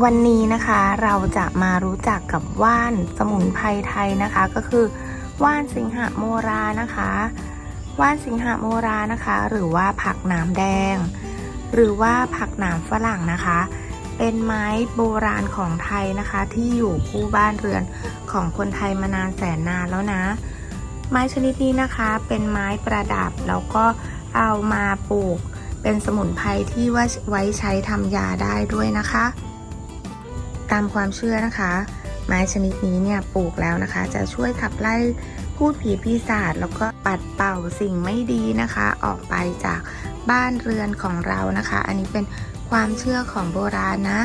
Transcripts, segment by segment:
วันนี้นะคะเราจะมารู้จักกับว่านสมุนไพรไทยนะคะ ก็คือว่านสิงหโมรานะคะ ว่านสิงหโมรานะคะ หรือว่าผักหนามแดง หรือว่าผักหนามฝรั่งนะคะ เป็นไม้โบราณของไทยนะคะ ที่อยู่คู่บ้านเรือนของคนไทยมานานแสนนานแล้วนะ ไม้ชนิดนี้นะคะเป็นไม้ประดับแล้วก็เอามาปลูกเป็นสมุนไพรที่ว่าไว้ใช้ทำยาได้ด้วยนะคะ ตามความเชื่อนะคะ ไม้ชนิดนี้เนี่ยปลูกแล้วนะคะ จะช่วยขับไล่พูดผีปีศาจแล้วก็ปัดเป่าสิ่งไม่ดีนะคะ ออกไปจากบ้านเรือนของเรานะคะ อันนี้เป็นความเชื่อของโบราณนะ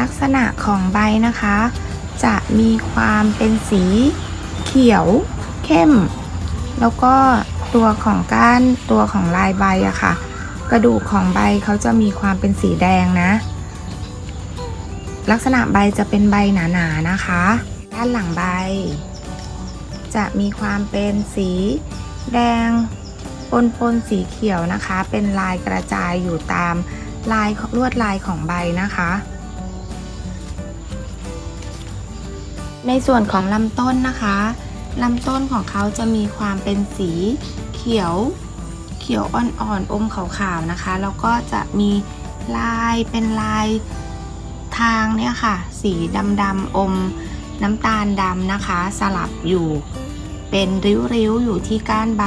ลักษณะของใบนะคะ จะมีความเป็นสีเขียวเข้ม แล้วก็ตัวของก้านตัวของลายใบอะค่ะ กระดูกของใบเขาจะมีความเป็นสีแดงนะ ลักษณะใบจะเป็นใบหนาๆนนะคะ ด้านหลังใบ จะมีความเป็นสีแดงปนปนๆสีเขียวนะคะ เป็นลายกระจายอยู่ตามลายลวดลายของใบนะคะ ในส่วนของลำต้นนะคะลำต้นของเขาจะมีความเป็นสีเขียวเขียวอ่อนๆอมขาวๆนะคะ แล้วก็จะมีลายเป็นลาย ทางเนี่ยค่ะ สีดำๆอมน้ำตาลดำนะคะ สลับอยู่ เป็นริ้วๆอยู่ที่ก้านใบ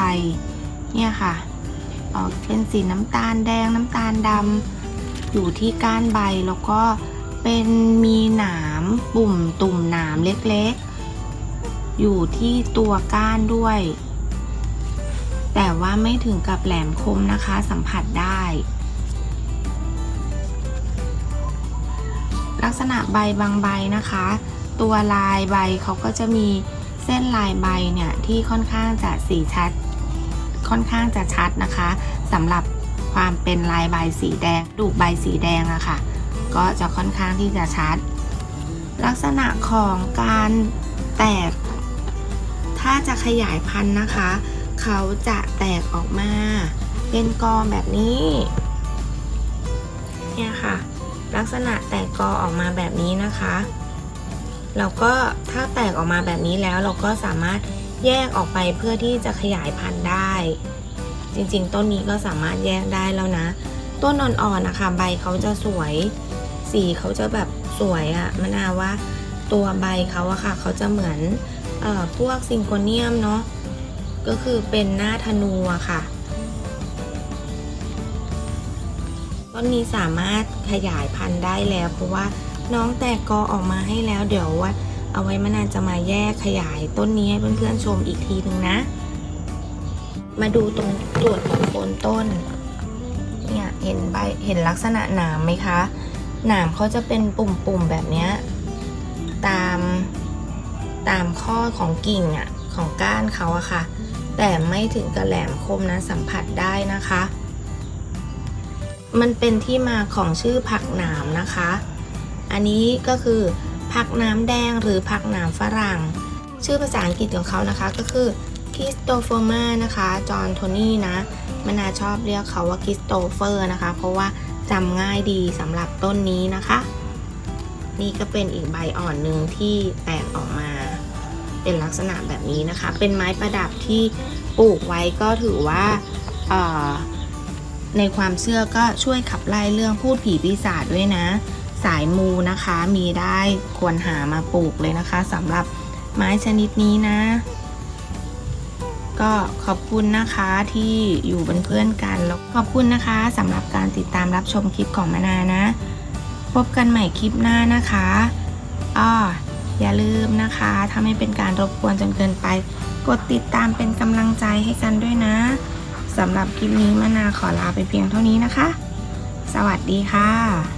เนี่ยค่ะ ออกเป็นสีน้ำตาลแดงน้ำตาลดำอยู่ที่ก้านใบแล้วก็เป็นมีหนามปุ่มตุ่มหนามเล็กๆ อยู่ที่ตัวก้านด้วย แต่ว่าไม่ถึงกับแหลมคมนะคะสัมผัสได้ ลักษณะใบบางใบนะคะ ตัวลายใบเขาก็จะมีเส้นลายใบเนี่ยที่ค่อนข้างจะสีชัด ค่อนข้างจะชัดนะคะสำหรับความเป็นลายใบสีแดงดูกใบสีแดงอะค่ะ ก็จะค่อนข้างที่จะชัด ลักษณะของการแตก ถ้าจะขยายพันธุ์นะคะ เขาจะแตกออกมา เป็นกอแบบนี้ เนี่ยค่ะ ลักษณะแตกกอออกมาแบบนี้นะคะแล้วก็ถ้าแตกออกมาแบบนี้แล้วเราก็สามารถแยกออกไปเพื่อที่จะขยายพันธุ์ได้ จริงๆ ต้นนี้ก็สามารถแยกได้แล้วนะ ต้นอ่อนๆนะคะใบเขาจะสวย สีเขาจะแบบสวยอะมะนาว่าตัวใบเขาอะค่ะเขาจะเหมือนเอ่อพวกซิงโกเนียมเนาะก็คือเป็นหน้าธนูอะค่ะ ต้นนี้สามารถขยายพันธุ์ได้แล้ว เพราะว่าน้องแตกกอออกมาให้แล้ว เดี๋ยวว่าเอาไว้มะนาวจะมาแยกขยายต้นนี้ให้เพื่อนๆชมอีกทีหนึ่งนะ มาดูตรงส่วนของโคนต้นเนี่ยเห็นใบเห็นลักษณะหนามไหมคะหนามเขาจะเป็นปุ่มๆแบบเนี้ยตามตามข้อของกิ่งอะของก้านเขาอะค่ะ แต่ไม่ถึงกับแหลมคมนะสัมผัสได้นะคะ มันเป็นที่มาของชื่อผักหนามนะคะ อันนี้ก็คือผักน้ำแดงหรือผักหนามฝรั่ง ชื่อภาษาอังกฤษของเขานะคะก็คือ k i s t o f o r m a นะคะ จอห์นโทนี่นะมนาชอบเรียกเขาว่า k i s t o f e r นะคะ เพราะว่าจำง่ายดีสำหรับต้นนี้นะคะ นี่ก็เป็นอีกใบอ่อนหนึ่งที่แตกออกมา เป็นลักษณะแบบนี้นะคะ เป็นไม้ประดับที่ปลูกไว้ก็ถือว่าอ่อ ในความเชื่อก็ช่วยขับไล่เรื่องพูดผีปีศาจด้วยนะ สายมูนะคะมีได้ควรหามาปลูกเลยนะคะสำหรับไม้ชนิดนี้นะ ก็ขอบคุณนะคะที่อยู่เป็นเพื่อนกันแล้วขอบคุณนะคะสำหรับการติดตามรับชมคลิปของมานานะ พบกันใหม่คลิปหน้านะคะอ้ออย่าลืมนะคะ ถ้าไม่เป็นการรบกวนจนเกินไป กดติดตามเป็นกำลังใจให้กันด้วยนะ สำหรับคลิปนี้มะนาขอลาไปเพียงเท่านี้นะคะ สวัสดีค่ะ